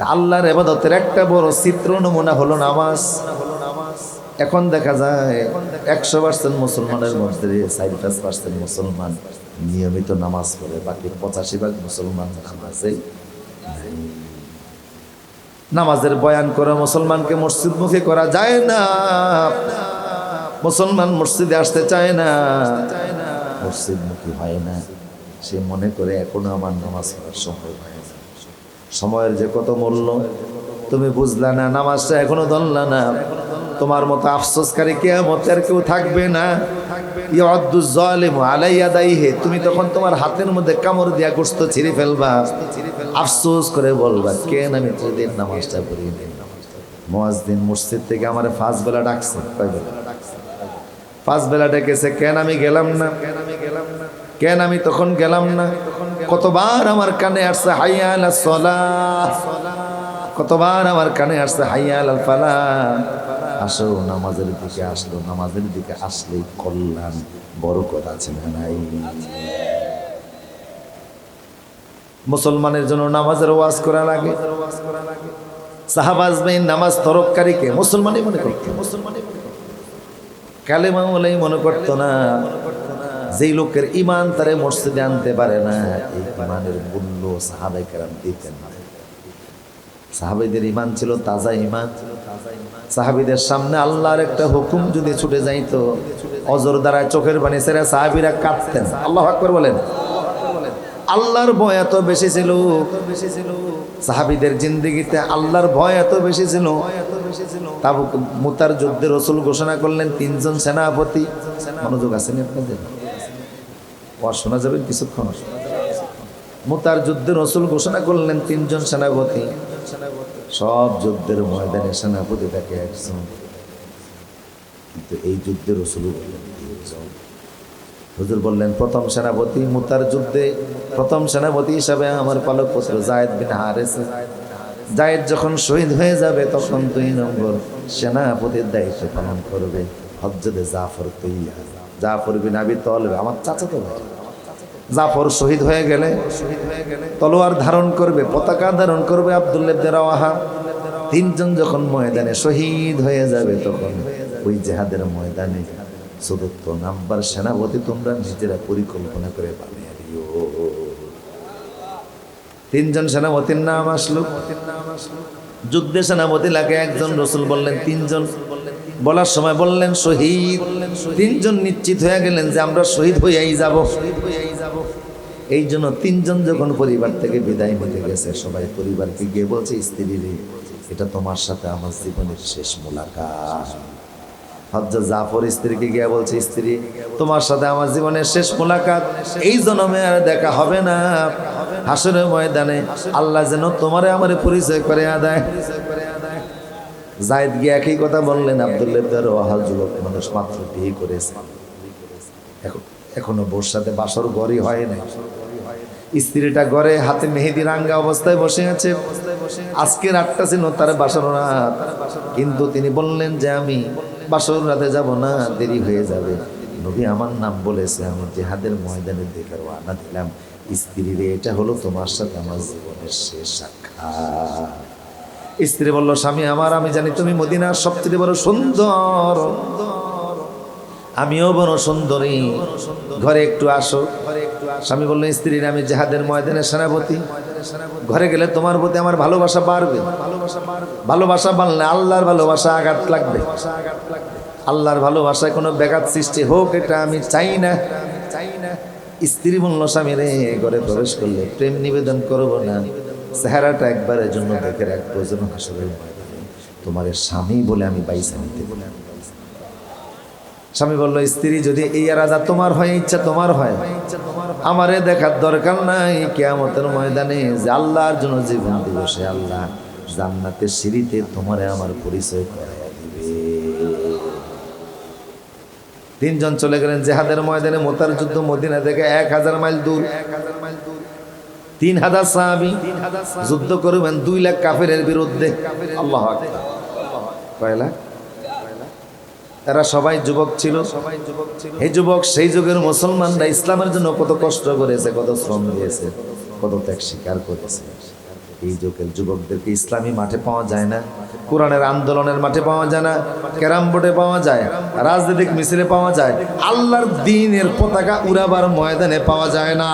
আল্লাহর এবাদতের একটা বড় চিত্র নমুনা হলো নামাজ। এখন দেখা যায় একশো পার্সেন্ট মুসলমানের মধ্যে সাইড পাঁচ পার্সেন্ট মুসলমান নিয়মিত নামাজ পড়ে, বাকি পঁচাশি ভাগ মুসলমান নামাজে নামাজের বয়ান করে মুসলমানকে মসজিদমুখী করা যায় না। মুসলমান মসজিদে আসতে চায় না। মসজিদমুখী হয় না। সে মনে করে এখনও আমার নামাজ পড়ার সময় হয় সময়ের যে কত মূল্য, তুমি বুঝলা না, নামাজটা এখনও ধরলা না। তোমার মতো আফসোসকারী কে কেয়ামতের কেউ থাকবে না। তুমি তখন তোমার হাতের মধ্যে কামড় দিয়া গোস্ত ছিঁড়ে ফেলবা। আফসোস করে বলবা কেন আমি তোদের নামাজটা পড়ি? দিন মসজিদ থেকে আমার ফাঁস বেলা ডাকছে, কয় বেলা? পাঁচ বেলা ডেকেছে, কেন আমি গেলাম না? কেন আমি তখন গেলাম না? কতবার আমার কানে আসছে হাইয়া আলা সলাহ কতবার আমার কানে আসছে হাইয়া আল ফালা। আসো, নামাজের দিকে আসলো, নামাজের দিকে আসলেই কল্যাণ বড় কথা আছে না নাই? মুসলমানের জন্য নামাজের ওয়াজ করা লাগে সাহাবাজ নামাজ তরককারীকে মুসলমানই মনে করতো। মুসলমানই মনে কালেমা মনে করতো না। যেই লোকের ইমান তারে মসজিদে আনতে পারে না, এই ইমানের মূল্য সাহাবাই কেরাম দিতেন সাহাবিদের ইমান ছিল তাজা ইমান সাহাবিদের সামনে আল্লাহর একটা হুকুম যদি ছুটে যাইতো, অজর দ্বারা চোখের পানি ছেড়ে সাহাবিরা কাঁদতেন। আল্লাহ আকবর বলেন। আল্লাহর ভয় এত বেশি ছিল। সাহাবিদের জিন্দিগিতে আল্লাহর ভয় এত বেশি ছিল। তাবুক মুতার যুদ্ধে রসুল ঘোষণা করলেন, তিনজন সেনাপতি। মনোযোগ আসেনি আপনাদের? ওয়াজ শোনা যাবে, কিছুক্ষণ মুতার যুদ্ধে রসুল ঘোষণা করলেন, তিনজন সেনাপতি। সব যুদ্ধের ময়দানে সেনাপতি তাকে একজন। কিন্তু এই যুদ্ধে রসুল হুজুর বললেন, প্রথম সেনাপতি মুতার যুদ্ধে, প্রথম সেনাপতি হিসাবে আমার পালক পুত্র জায়দ বিন হারেস। জায়েদ যখন শহীদ হয়ে যাবে, তখন দুই নম্বর সেনাপতির দায়িত্ব পালন করবে হজ্জদে জাফর তৈয়া জাফর বিন আবি তলবে, আমার চাচা তো ভাই। জাফর শহীদ হয়ে গেলে, তলোয়ার ধারণ করবে, পতাকা ধারণ করবে আবদুল্লেবদের রাওয়াহা। তিনজন যখন ময়দানে শহীদ হয়ে যাবে, তখন ওই জেহাদের ময়দানে চতুর্থ নাম্বার সেনাপতি তোমরা নিজেরা পরিকল্পনা করে বানিয়ে তিনজন সেনাপতির নাম আসলো। যুদ্ধে সেনাপতি লাগে একজন, রসুল বললেন তিনজন। বলার সময় বললেন, শহীদ, তিনজন নিশ্চিত হয়ে গেলেন যে আমরা শহীদ হইয়াই যাব। এই জন্য তিনজন যখন পরিবার থেকে বিদায় নিতে গেছে, সবাই পরিবারকে গিয়ে বলছে, স্ত্রী রে, এটা তোমার সাথে আমার জীবনের শেষ মোলাকাত। হজ্জা জাফর স্ত্রীকে গিয়ে বলছে, স্ত্রী, তোমার সাথে আমার জীবনের শেষ মোলাকাত। এই জন্মে আর দেখা হবে না। হাসরের ময়দানে আল্লাহ যেন তোমারে আমার পরিচয় করে আদায়। জায়দ গিয়ে একই কথা বললেন আবদুল্লাহ ওয়াহাল যুবক, মানুষ মাত্র বিয়ে করেছে। এখন, এখনও বোর সাথে বাসর গড়ই হয় নাই। স্ত্রীটা ঘরে হাতে মেহেদি রাঙ্গা অবস্থায় বসে আছে। আজকে রাতটা ছিল তার বাসর রাত। কিন্তু তিনি বললেন যে, আমি বাসর রাতে যাব না, দেরি হয়ে যাবে। নবী আমার নাম বলেছে, আমি জেহাদের ময়দানের দিকে রওনা দিলাম। স্ত্রী রে এটা হলো তোমার সাথে আমার জীবনের শেষ সাক্ষাৎ। স্ত্রী বলল, স্বামী আমার, আমি জানি তুমি মদিনার সবচেয়ে বড় সুন্দর। আমিও বড় সুন্দরী। ঘরে একটু আসো। স্বামী বলল স্ত্রীর আমি জেহাদের ময়দানের সেনাপতি। ঘরে গেলে তোমার প্রতি আমার ভালোবাসা বাড়বে। ভালোবাসা বাড়লে আল্লাহর ভালোবাসা আঘাত লাগবে। আল্লাহর ভালোবাসায় কোনো ব্যাঘাত সৃষ্টি হোক, এটা আমি চাই না চাই না। স্ত্রী বলল, স্বামী রে, ঘরে প্রবেশ করলে প্রেম নিবেদন করব না। চেহারাটা একবারের জন্য দেখে রাখব যেন হাসরের তোমার স্বামী বলে আমি বাইসা নিতে স্বামী বলল, স্ত্রী, যদি এই রাজা তোমার হয়, ইচ্ছা তোমার হয়। আমারে দেখার দরকার নাই, কেয়ামতের ময়দানে যে আল্লাহর জন্য জীবন দিব সে আল্লাহ জান্নাতের সিঁড়িতে তোমারে আমার পরিচয় দিবে। তিনজন চলে গেলেন জেহাদের ময়দানে, মোতার যুদ্ধ মদিনা থেকে এক হাজার মাইল দূর এক হাজার মাইল দূর। তিন হাজার সাহাবি যুদ্ধ করবেন দুই লাখ কাফের বিরুদ্ধে। আল্লাহ কয় লাখ এরা সবাই যুবক ছিল। এই যুবক, সেই যুগের মুসলমানরা ইসলামের জন্য কত কষ্ট করেছে, কত শ্রম দিয়েছে, কত ত্যাগ স্বীকার করেছে। এই যুগের যুবকদেরকে ইসলামী মাঠে পাওয়া যায় না, কোরআনের আন্দোলনের মাঠে পাওয়া যায় না, ক্যারাম বোর্ডে পাওয়া যায়, রাজনৈতিক মিছিলে পাওয়া যায়, আল্লাহর দিনের পতাকা উড়াবার ময়দানে পাওয়া যায় না।